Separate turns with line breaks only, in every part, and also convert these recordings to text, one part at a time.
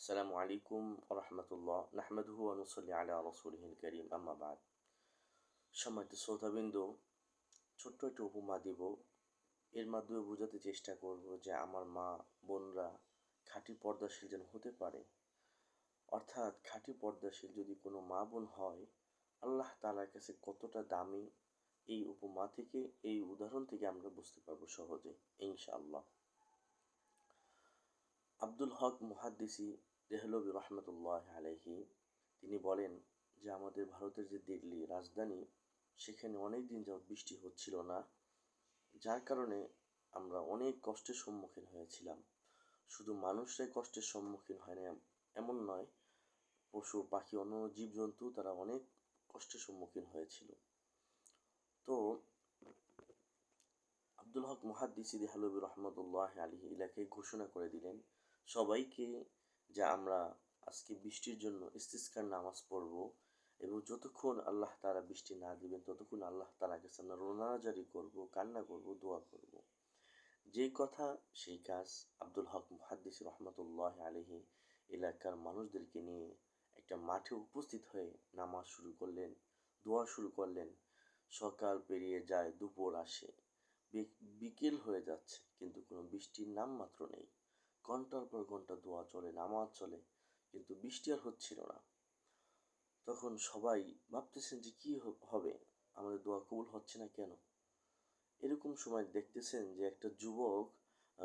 আসসালামু আলাইকুম রহমতুল্লাহ নাহমেদহু অনুসল্লি আলা রসুলহিল করিম আম্মাবাদ সম্মানিত শ্রোতাবৃন্দ, ছোট্ট একটি উপমা দিব। এর মাধ্যমে বোঝাতে চেষ্টা করব যে আমার মা, বোনরা খাঁটি পর্দাশীল যেন হতে পারে। অর্থাৎ খাঁটি পর্দাশীল যদি কোনো মা, বোন হয়, আল্লাহ তালার কাছে কতটা দামি এই উপমা থেকে, এই উদাহরণ থেকে আমরা বুঝতে পারব সহজে, ইনশাআল্লাহ। আব্দুল হক মুহাদ্দিসি দেহলবি রহমতুল্লাহ আলহি তিনি বলেন যে আমাদের ভারতের যে দিল্লি রাজধানী, সেখানে অনেক দিন যাওয়া বৃষ্টি হচ্ছিল না, যার কারণে আমরা অনেক কষ্টের সম্মুখীন হয়েছিলাম। শুধু মানুষরাই কষ্টের সম্মুখীন হয় না এমন নয়, পশু, পাখি, অন্য জীবজন্তু তারা অনেক কষ্টের সম্মুখীন হয়েছিল। তো আব্দুল হক মহাদ্দিসি দেহালবি রহমতুল্লাহ আলী ইলাকে ঘোষণা করে দিলেন, সবাইকে যে আমরা আজকে বৃষ্টির জন্য ইস্তিস্কার নামাজ পড়ব এবং যতক্ষণ আল্লাহ তারা বৃষ্টি না দিবেন, ততক্ষণ আল্লাহ তালা কাছে আমরা রোনাজারি করব, কান্না করব, দোয়া করব। যেই কথা, সেই কাজ আব্দুল হক মুহাদ্দিস রহমতুল্লাহ আলহি এলাকার মানুষদেরকে নিয়ে একটা মাঠে উপস্থিত হয়ে নামাজ শুরু করলেন, দোয়া শুরু করলেন। সকাল পেরিয়ে যায়, দুপুর আসে। বিকেল হয়ে যাচ্ছে, কিন্তু কোনো বৃষ্টির নাম মাত্র নেই। ঘণ্টার পর ঘণ্টা দোয়া চলে, নামাজ চলে, কিন্তু বৃষ্টি আর হচ্ছিল না। তখন সবাই ভাবতেছেন যে কী হবে? আমাদের দোয়া কবুল হচ্ছে না কেন? এরকম সময় দেখতেছেন যে একটা যুবক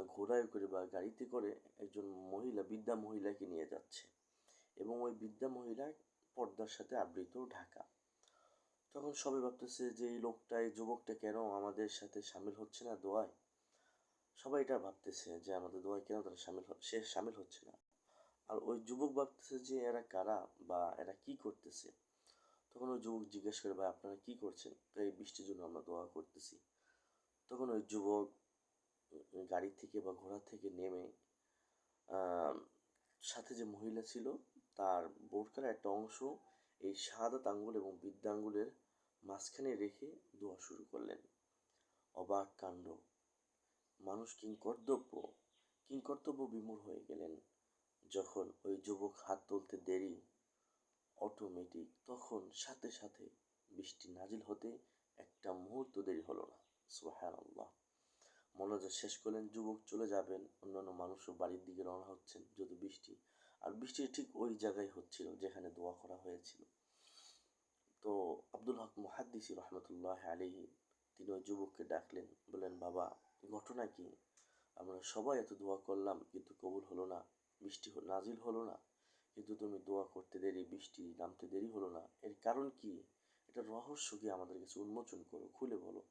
ঘোড়ায় করে বা গাড়িতে করে একজন মহিলা বিদ্যা মহিলাকে নিয়ে যাচ্ছে এবং ওই বিদ্যা মহিলা পর্দার সাথে আবৃত ঢাকা। তখন সবাই ভাবতেছে যে এই লোকটা, এই যুবকটা কেন আমাদের সাথে সামিল হচ্ছে না দোয়ায়? সবাই এটা ভাবতেছে যে আমাদের দোয়ায় কেন তারা সামিল সে সামিল হচ্ছে না। আর ওই যুবক ভাবতেছে যে এরা কারা বা এরা কি করতেছে? তখন ওই যুবক জিজ্ঞেস করে, ভাই, আপনারা কি করছেন? এই বৃষ্টির জন্য আমরা দোয়া করতেছি। তখন ওই যুবক গাড়ি থেকে বা ঘোড়া থেকে নেমে সাথে যে মহিলা ছিল, তার বোরকার একটা অংশ এই সাদাত আঙ্গুল এবং বৃদ্ধাঙ্গুলের মাঝখানে রেখে দোয়া শুরু করলেন। অবাক কাণ্ড। মানুষ কিংকর্তব্য কিংকর্তব্য বিমূর হয়ে গেলেন। যখন ওই যুবক হাত তুলতে দেরি অটোমেটিক তখন সাথে সাথে বৃষ্টি নাজিল হতে একটা মুহূর্ত দেরি হলো না। সোহান আল্লাহ শেষ করলেন, যুবক চলে যাবেন, অন্যান্য মানুষও বাড়ির দিকে রওনা হচ্ছেন যদি বৃষ্টি। আর বৃষ্টি ঠিক ওই জায়গায় হচ্ছিল যেখানে দোয়া করা হয়েছিল। তো আব্দুল হক মুহাদ্দিসি রহমতুল্লাহ আলী তিনি ওই যুবককে ডাকলেন, বললেন, বাবা ঘটনা কি? আমরা সবাই এত দোয়া করলাম, কিন্তু কবুল হলো না। বৃষ্টি নাজিল হলো না, কিন্তু তুমি দোয়া করতে দেরি, বৃষ্টি নামতে দেরি হলো না। এর কারণ কি? এটা রহস্য কি আমাদের কাছে? উন্মোচন করো, খুলে বলো।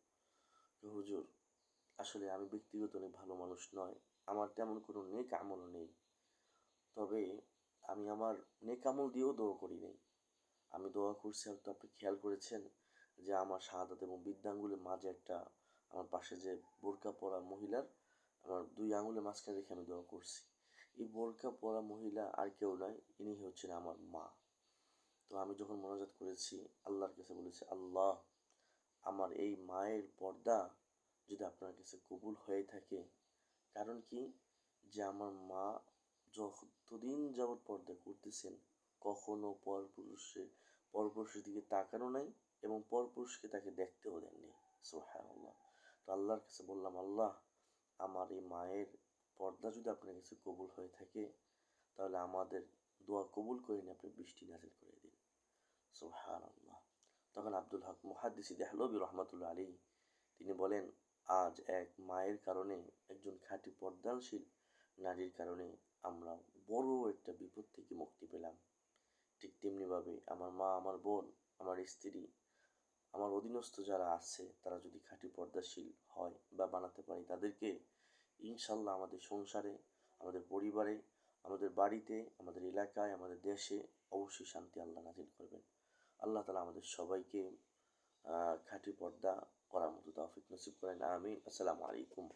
হুজুর, আসলে আমি ব্যক্তিগত অনেক ভালো মানুষ নয়। আমার তেমন কোনো নেক আমল নেই। তবে আমি আমার নেক আমল দিয়েও দোয়া করি নেই। আমি দোয়া করছি হয়তো আপনি খেয়াল করেছেন যে আমার শাহাদাত এবং বিদ্যাঙ্গুলের মাঝে একটা আমার পাশে যে বোরকা পরা মহিলার, আমার দুই আঙুলের মাঝখানে রেখে আমি দোয়া করছি। এই বোরকা পরা মহিলা আর কেউ নয়, ইনি হচ্ছেন আমার মা। তো আমি যখন মনোজাত করেছি, আল্লাহর কাছে বলেছি, আল্লাহ, আমার এই মায়ের পর্দা যদি আপনার কাছে কবুল হয়ে থাকে, কারণ কি? যে আমার মা যতদিন যাবৎ পর্দা করতেছেন, কখনো পরপুরুষের পরপুরুষের দিকে তাকানো নাই এবং পরপুরুষকে তাকে দেখতেও দেননি। সোহান আল্লাহ তো আল্লাহর কাছে বললাম, আল্লাহ, আমার এই মায়ের পর্দা যদি আপনার কাছে কবুল হয়ে থাকে, তাহলে আমাদের দোয়া কবুল করে নিয়ে আপনি বৃষ্টি নাজিল করে দিন। সোহান আল্লাহ তখন আব্দুল হক মুহাদ্দিসি দেহলবি রহমতুল্লা আলী তিনি বলেন, আজ এক মায়ের কারণে, একজন খাঁটি পর্দানশীল নারীর কারণে আমরা বড় একটা বিপদ থেকে মুক্তি পেলাম। ঠিক তেমনিভাবে আমার মা, আমার বোন, আমার স্ত্রী আমার অধীনস্থ যারা আছে, তারা যদি খাঁটি পর্দাশীল হয় বা বানাতে পারি, তাদেরকে ইনশাল্লাহ আমাদের সংসারে, আমাদের পরিবারে, আমাদের বাড়িতে, আমাদের এলাকায়, আমাদের দেশে অবশ্যই শান্তি আল্লাহ নাজিল করবেন। আল্লাহ তালা আমাদের সবাইকে খাঁটি পর্দা করার মতো তৌফিক নসিব করেন। আমি আসসালামু আলাইকুম।